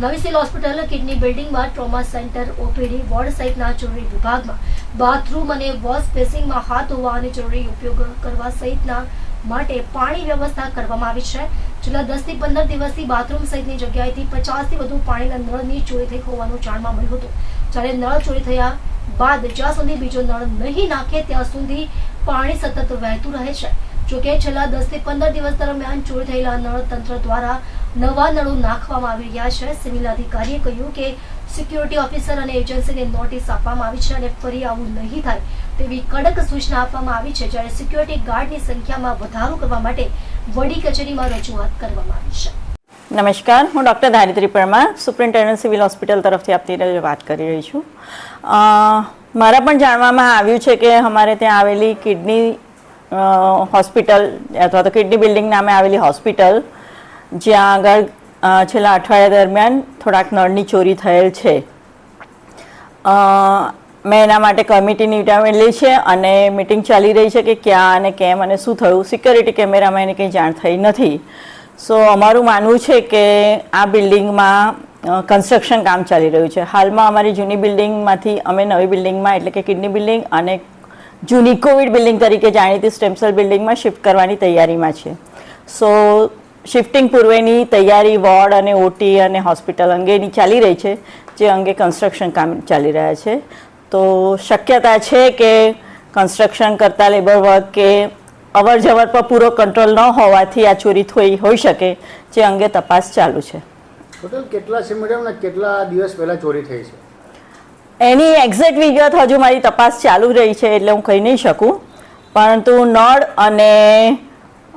નવી civil hospital kidney બિલ્ડિંગમાં trauma centre OPD, ward સહિતના જરૂરી વિભાગમાં બાથરૂમ અને વોશ બેસિંગમાં હાથ ધોવા અને જરૂરી ઉપયોગ કરવા સહિતના માટે પાણી વ્યવસ્થા કરવામાં આવી છે. છેલ્લા દસથી પંદર દિવસથી બાથરૂમ સહિતની જગ્યાએથી પચાસથી વધુ પાણીના નળની ચોરી થઈ હોવાનું જાણવા મળ્યું હતું. જ્યારે નળ ચોરી થયા બાદ જ્યાં સુધી બીજો નળ નહીં નાખે ત્યાં સુધી પાણી સતત વહેતું રહે છે. જોકે છેલ્લા દસથી પંદર દિવસ દરમિયાન ચોરી થયેલા નળ તંત્ર દ્વારા નવા નળો નાખવામાં આવી રહ્યા છે. સિવિલ અધિકારીએ કહ્યું કે સિક્યુરિટી ઓફિસર અને એજન્સીને નોટિસ આપવામાં આવી છે અને ફરી આવું નહીં થાય તેવી કડક સૂચના આપવામાં આવી છે, જ્યારે સિક્યુરિટી ગાર્ડની સંખ્યામાં વધારો કરવા માટે વડી કચેરીમાં રજૂઆત કરવામાં આવી છે. નમસ્કાર, હું doctor Dharitri Parmar, superintendent civil hospital તરફથી આપની વાત કરી રહી છું. મારા પણ જાણવામાં આવ્યું છે કે અમારે ત્યાં આવેલી કિડની હોસ્પિટલ, અથવા તો કિડની બિલ્ડિંગ નામે આવેલી હોસ્પિટલ જ્યાં આગળ છેલ્લા અઠવાડિયા દરમિયાન થોડાક નળની ચોરી થયેલ છે. મેં એના માટે કમિટીની લી છે અને મિટિંગ ચાલી રહી છે કે ક્યાં અને કેમ અને શું થયું. સિક્યોરિટી કેમેરામાં એને કંઈ જાણ થઈ નથી. સો, અમારું માનવું છે કે આ બિલ્ડિંગમાં કન્સ્ટ્રક્શન કામ ચાલી રહ્યું છે. હાલમાં અમારી જૂની બિલ્ડિંગમાંથી અમે નવી બિલ્ડિંગમાં, એટલે કે કિડની બિલ્ડિંગ અને જૂની કોવિડ બિલ્ડિંગ તરીકે જાણીતી સ્ટેમસેલ બિલ્ડિંગમાં શિફ્ટ કરવાની તૈયારીમાં છે. સો શિફ્ટિંગ પૂર્વેની તૈયારી વોર્ડ અને ઓટી અને હોસ્પિટલ અંગેની ચાલી રહી છે જે અંગે કન્સ્ટ્રક્શન કામ ચાલી રહ્યા છે. તો શક્યતા છે કે કન્સ્ટ્રક્શન કરતા લેબર વર્ક કે અવર જવર પર પૂરો કંટ્રોલ ન હોવાથી આ ચોરી થઈ હોઈ શકે જે અંગે તપાસ ચાલુ છે. ટોટલ કેટલા દિવસ પહેલા ચોરી થઈ છે? એની એક્ઝેક્ટ વિગત હજુ મારી તપાસ ચાલુ રહી છે એટલે હું કહી નહીં શકું. પરંતુ નળ અને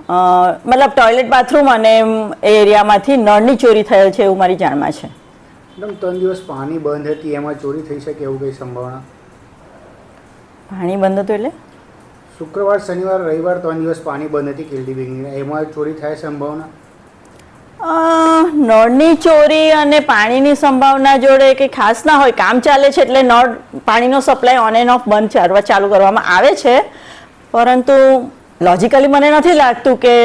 મતલબ ટોયલેટ બાથરૂમ અને એરિયામાંથી નળની ચોરી થયેલ છે એવું મારી જાણમાં છે. મેડમ ત્રણ દિવસ પાણી બંધ હતી એમાં ચોરી થઈ શકે એવું કંઈ સંભાવના? પાણી બંધ હતું એટલે? શુક્રવાર શનિવાર રવિવાર ત્રણ દિવસ પાણી બંધ હતી કેલડી બેંકની એમાં ચોરી થાય સંભાવના? નળની ચોરી અને પાણીની સંભાવના જોડે કે ખાસ ના હોય. કામ ચાલે છે એટલે નળ પાણીનો સપ્લાય ઓન એન્ડ ઓફ બંધ ચાલવા ચાલુ કરવામાં આવે છે. પરંતુ લોજિકલી મને નથી લાગતું કે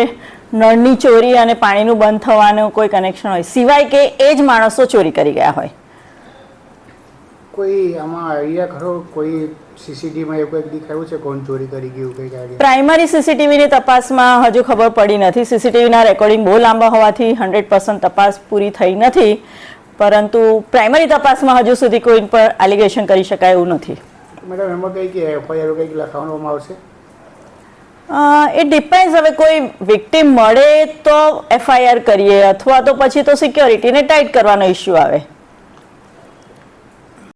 નળની ચોરી અને પાણીનું બંધ થવાનું કોઈ કનેક્શન હોય. સિવાય કે એ જ માણસો ચોરી કરી ગયા હોય. કોઈ આમાં આઈડિયા ખરો? કોઈ સીસીટીવીમાં એવું કંઈક દેખાયું છે? કોણ ચોરી કરી ગયું કંઈક આઈડિયા પ્રાઇમરી સીસીટીવીની તપાસમાં હજુ ખબર પડી નથી. સીસીટીવીના રેકોર્ડિંગ બહુ લાંબા હોવાથી હંડ્રેડ પર્સન્ટ તપાસ પૂરી થઈ નથી. પરંતુ પ્રાઇમરી તપાસમાં હજુ સુધી કોઈ પર એલિગેશન કરી શકાય એવું નથી. મેડમ એમાં કંઈક એફઆઈઆર કંઈક લખાવવામાં આવશે? ઇટ ડિપેન્ડ હવે કોઈ વિક્ટિમ મળે તો એફઆઈઆર કરીએ, અથવા તો પછી તો સિક્યોરિટીને ટાઈટ કરવાનો ઇસ્યુ આવે.